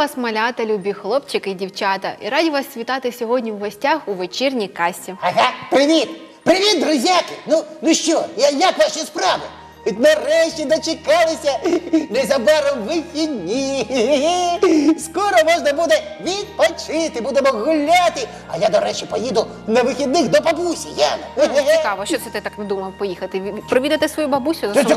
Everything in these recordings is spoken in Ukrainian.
Вас, малята, любі хлопчики і дівчата. І раді вас вітати сьогодні в гостях у вечірній касі. Ага, привіт! Привіт, друзяки! Ну, ну що, я, як ваші справи? Нарешті дочекалися незабаром вихідні. Скоро можна буде відпочити, будемо гуляти. А я, до речі, поїду на вихідних до бабусі, Яна. Цікаво, що це ти так не думав поїхати? Провідати свою бабусю Та, я,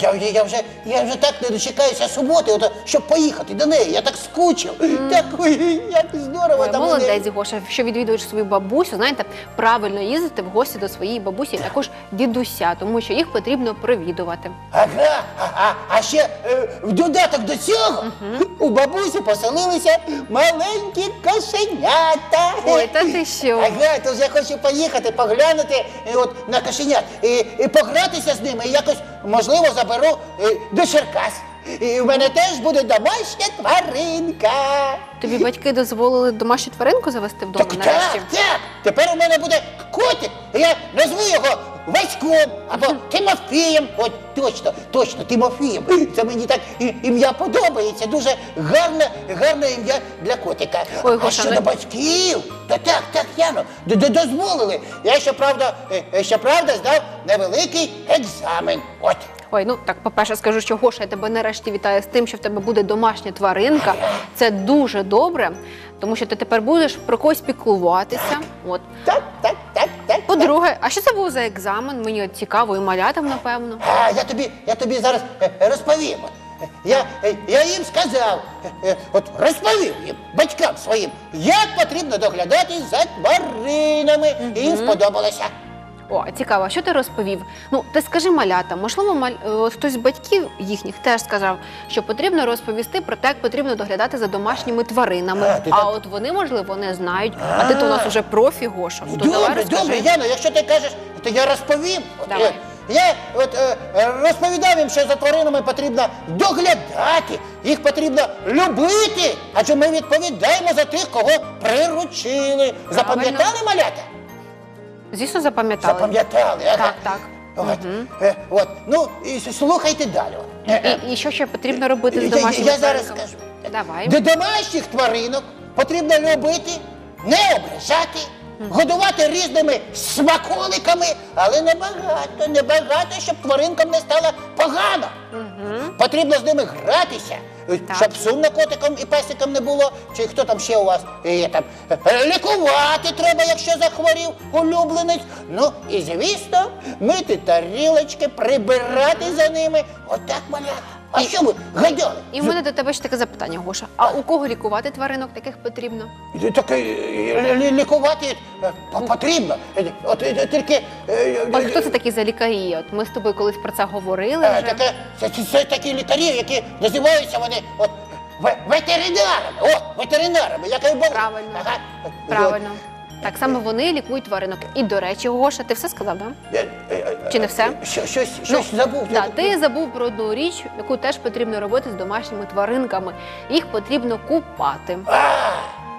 я, я, я, вже, я вже так не дочекаюся суботи, от, щоб поїхати до неї. Я так скучив. Так, ой, як здорово Ой, там. у неї. молодець, Гоша, що відвідуєш свою бабусю, знаєте, правильно їздити в гості до своєї бабусі, і також дідуся, тому що їх потрібно провідувати. Ага, а, а, а ще е, в додаток до цього у бабусі поселилися маленькі кошенята. Ой, та ти що? Ага, тож я хочу поїхати, поглянути і от, на кошенят і, і погратися з ними, і якось, можливо, заберу і, до Черкас. І в мене теж буде домашня тваринка. Тобі батьки дозволили домашню тваринку завести вдома Так, нарешті? так, так. Тепер у мене буде котик. і Я назву його Васьком або Тимофієм. От точно, точно, Тимофієм. Це мені так і- ім'я подобається. Дуже гарне, гарне ім'я для котика. Ой, а Гоша, щодо ну- батьків, то так, так, Яно, д- д- дозволили. Я щоправда, е, е, щоправда здав невеликий екзамен. От. Ой, ну так, по-перше, скажу, що Гоша, я тебе нарешті вітаю з тим, що в тебе буде домашня тваринка. Це дуже добре, тому що ти тепер будеш про когось піклуватися. От. Так, так, так, так. По-друге, а що це був за екзамен? Мені от цікаво, і малятам, напевно. А, я тобі, я тобі зараз е, е, розповім. Е, Я, е, я їм сказав, е, е, от розповів їм, батькам своїм, як потрібно доглядати за тваринами. І їм сподобалося. О, цікаво, що ти розповів? Ну, ти скажи малятам, можливо, маль... е, хтось з батьків їхніх теж сказав, що потрібно розповісти про те, як потрібно доглядати за домашніми тваринами. А, ти так- от вони, можливо, не знають. А ти то у нас уже профі, Гоша. То давай Добре, розкажи. добре, Яно, якщо ти кажеш, то я розповім. От, Давай. е, Я от, е, е, розповідав їм, що за тваринами потрібно доглядати, їх потрібно любити, адже ми відповідаємо за тих, кого приручили. Запам'ятали малята? Звісно, запам'ятали. Запам'ятали, ага. Так, так. От, е, от. Ну, і слухайте далі. Е, е, І, і що ще потрібно робити з домашніми я зараз тваринками? скажу. Давай. До домашніх тваринок потрібно любити, не ображати, годувати різними смаколиками, але не багато, не багато, щоб тваринкам не стало погано. Потрібно з ними гратися, е, щоб сумно котикам і песикам не було. Чи хто там ще у вас є там? Е, Лікувати треба, якщо захворів улюбленець. Ну і звісно, мити тарілочки, прибирати за ними. Отак малята. А що ви гадали? І в мене до тебе ще таке запитання, Гоша. А у кого лікувати тваринок таких потрібно? Так е, лі- лі- лікувати е, по- потрібно. Е, От е, тільки е, А хто це такі за лікарі? От ми з тобою колись про це говорили е, вже. таке, це, це, це такі лікарі, які називаються вони от, ве- ветеринарами. О, ветеринарами, як і були. Правильно. Правильно. Так само вони лікують тваринок. І до речі, Гоша, ти все сказав, да? Е, е, е, Чи не все? Що, щось щось забув. Ти забув про одну річ, яку теж потрібно робити з домашніми тваринками. Їх потрібно купати. А,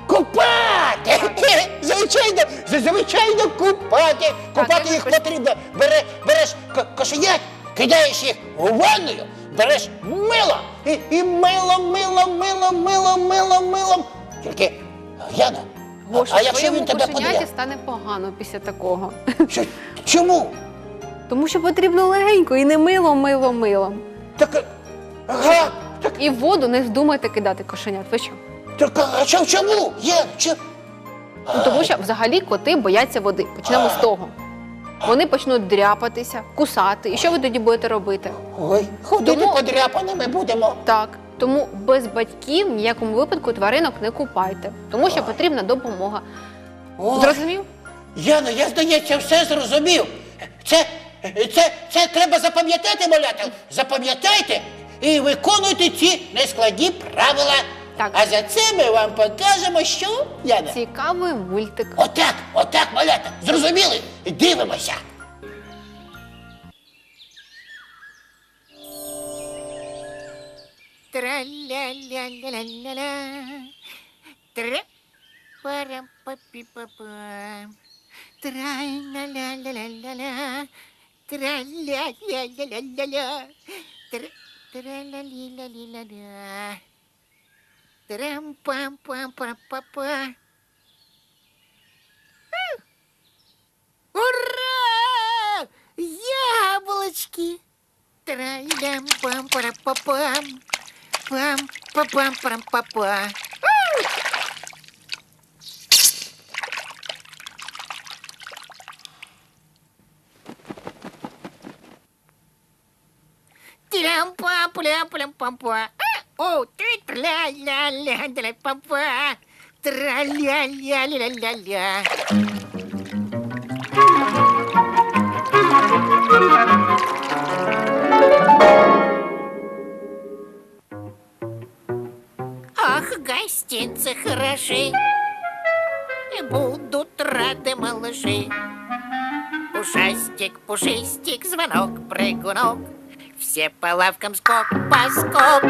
купати! Звичайно, звичайно, купати. Купати я їх потрібно. Бере, береш ко- кошенят, кидаєш їх у ванною, береш мило і, і милом, милом, милом, милом, милом, милом. Тільки, Яна, Гоша, а якщо він тебе подає? стане погано після такого. Що, чому? Тому що потрібно легенько і не мило, мило, милом. Так, ага, так, І в воду не вздумайте кидати кошенят. Ви що? так, а чому, чому? Яна, чому? Ну, тому що взагалі коти бояться води. Почнемо з того. Вони почнуть дряпатися, кусати. І що ви тоді будете робити? Ой, ходити Тому- подряпаними будемо. Так, тому без батьків в ніякому випадку тваринок не купайте, тому що потрібна допомога. Ой. Зрозумів? Яно, я, здається, все зрозумів. Це, це, це треба запам'ятати, малята. Запам'ятайте і виконуйте ці нескладні правила. Так. А за це ми вам покажемо, що, Яна? Цікавий мультик. Отак, отак, малята. Зрозуміли? Дивимося. Тра-ля-ля-ля-ля-ля-ля. Тра Пара-па-пи-па-па. Тра-ля-ля-ля-ля-ля-ля. Тра-ля-ля-ля-ля-ля. Тра- Тра-ля-ли-ля-ли-ля-ля. Трам-пам-пам-пам-пам-пам. Ура! Яблочки! Pam, pam, pam, pam, pam, pam. Tirampa, pula, pula, pampa. Oh, la, la, la, la, pampa. Tra, la, la, la, la, la. Thank you. Гостинцы хороши, и будут рады малыши. Пушастик, пушистик, звонок, прыгунок, все по лавкам скок, поскок.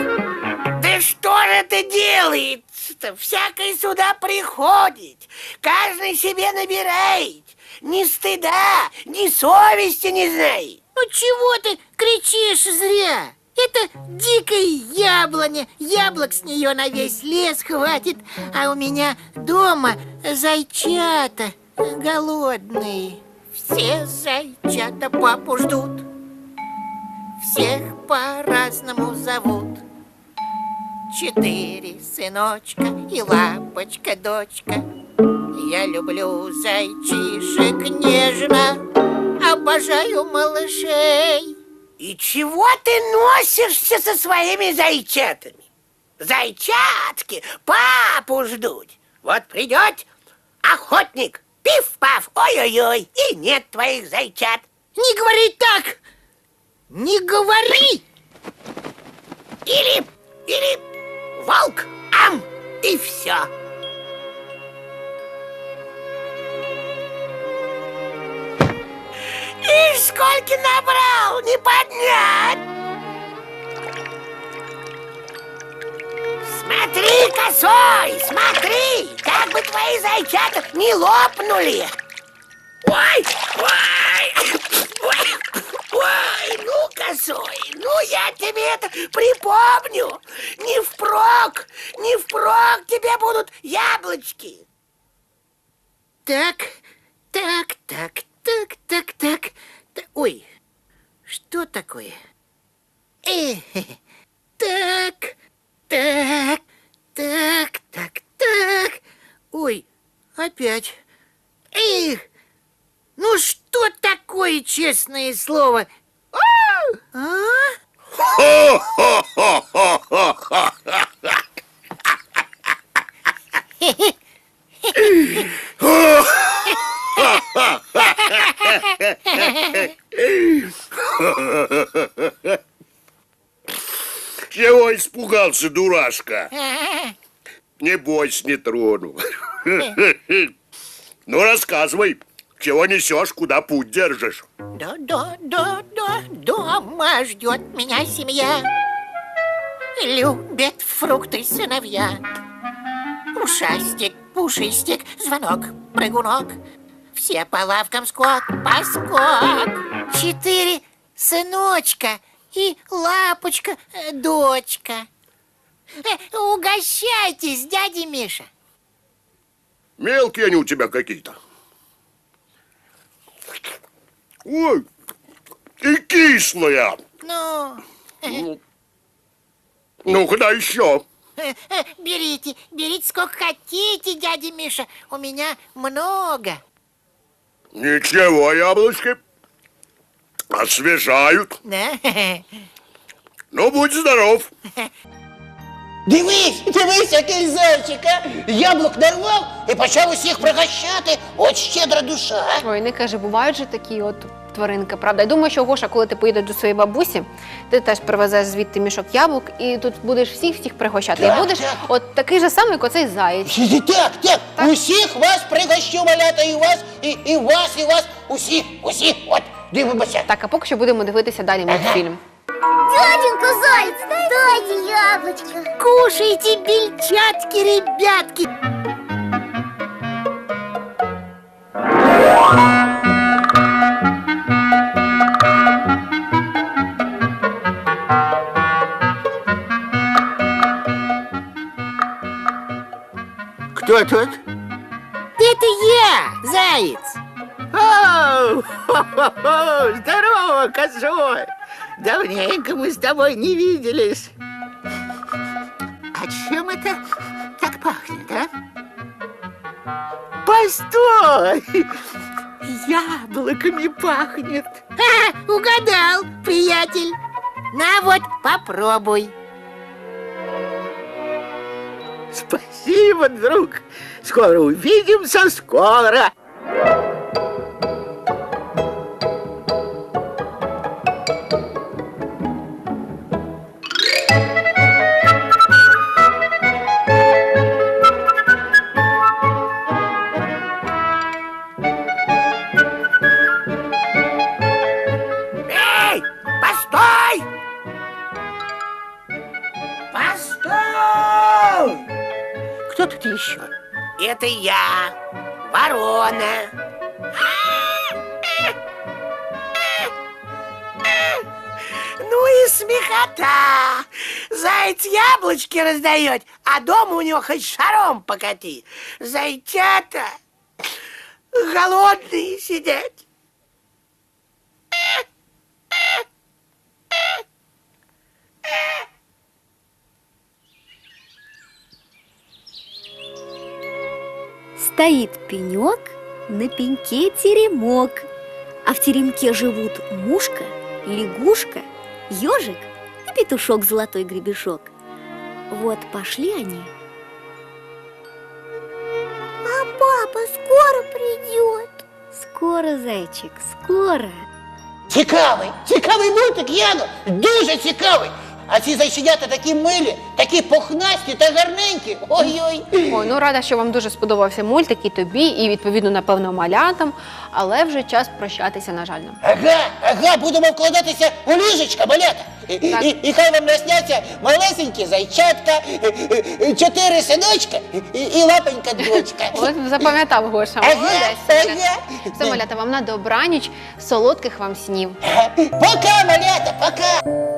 Да что же это делается-то? Всякое сюда приходит, каждый себе набирает. Ни стыда, ни совести не знает. Ну чего ты кричишь зря? Это дикая яблоня, яблок с нее на весь лес хватит, а у меня дома зайчата голодные. Все зайчата папу ждут, всех по-разному зовут. Четыре сыночка и лапочка дочка. Я люблю зайчишек нежно, обожаю малышей. И чего ты носишься со своими зайчатами? Зайчатки папу ждут. Вот придет охотник, пиф-паф, ой-ой-ой, и нет твоих зайчат. Не говори так! Не говори! Или, или волк, ам, и все. Сколько набрал, не поднять! Смотри, косой, смотри, как бы твои зайчата не лопнули. Ой, ой, ой, ой, ну, косой, ну, я тебе это припомню. Не впрок, не впрок тебе будут яблочки. Так, так, так, так, так, так. Ой, что такое? Э, так, так, так, так, так. Ой, опять. Эх, ну что такое честное слово? А? А? Чего испугался, дурашка? Не бойся, не трону. Ну, рассказывай, чего несешь, куда путь держишь? Да, да, да, да, дома ждет меня семья. Любят фрукты сыновья. Ушастик, пушистик, звонок, прыгунок. Все по лавкам скок, поскок. Четыре сыночка и лапочка, э, дочка. Э, Угощайтесь, дядя Миша. Мелкие они у тебя какие-то. Ой, и кислая. Ну, Ну, куда еще? э, берите, берите сколько хотите, дядя Миша. У меня много. Ничего, яблочки. Освежают. Да? Ну, будь здоров. Дивись, дивись, який зайчик, а? Яблук нарвав і почав усіх пригощати. От щедра душа. а? Ой, не каже, бувають же такі от тваринки, правда. Я думаю, що Гоша, коли ти поїдеш до своєї бабусі, ти теж привезеш звідти мішок яблук, і тут будеш всіх всіх пригощати. Так, і будеш так. от такий же самий, як оцей заєць. Так, так, усіх вас пригощу, малята, і вас, і, і вас, і вас, усіх, усіх, от, дивимося. Так, а поки що будемо дивитися далі мультфільм. Дяденька Заяц, дайте яблочко. Кушайте, бельчатки, ребятки. Кто тут? Это я, заяц. О, здорово, козой. Давненько мы с тобой не виделись. А чем это так пахнет, а? Постой! Яблоками пахнет. А, угадал, приятель. На вот, попробуй. Спасибо, друг. Скоро увидимся, скоро. Ворона. Ну и смехота! Заяц яблочки раздает, а дома у него хоть шаром покати. Зайчата голодные сидят. Стоит пенек, на пеньке теремок, а в теремке живут мушка, лягушка, ежик и петушок золотой гребешок. Вот пошли они. А папа скоро придет. Скоро, зайчик, скоро. Цікавий, цікавий мультик, Яно, дуже цікавий. А ці зайченята такі милі, такі пухнасті та гарненькі. Ой-ой. Ой, ну рада, що вам дуже сподобався мультик і тобі, і відповідно, напевно, малятам, але вже час прощатися, на жаль. нам. Ага, ага, будемо вкладатися у ліжечка, малята. І, Так. і, і хай вам насняться малесенькі зайчатка, чотири синочка і, і лапенька дочка. От запам'ятав Гоша, Ага, молодець. ага. Все, малята, вам на добраніч, солодких вам снів. Пока, малята, пока.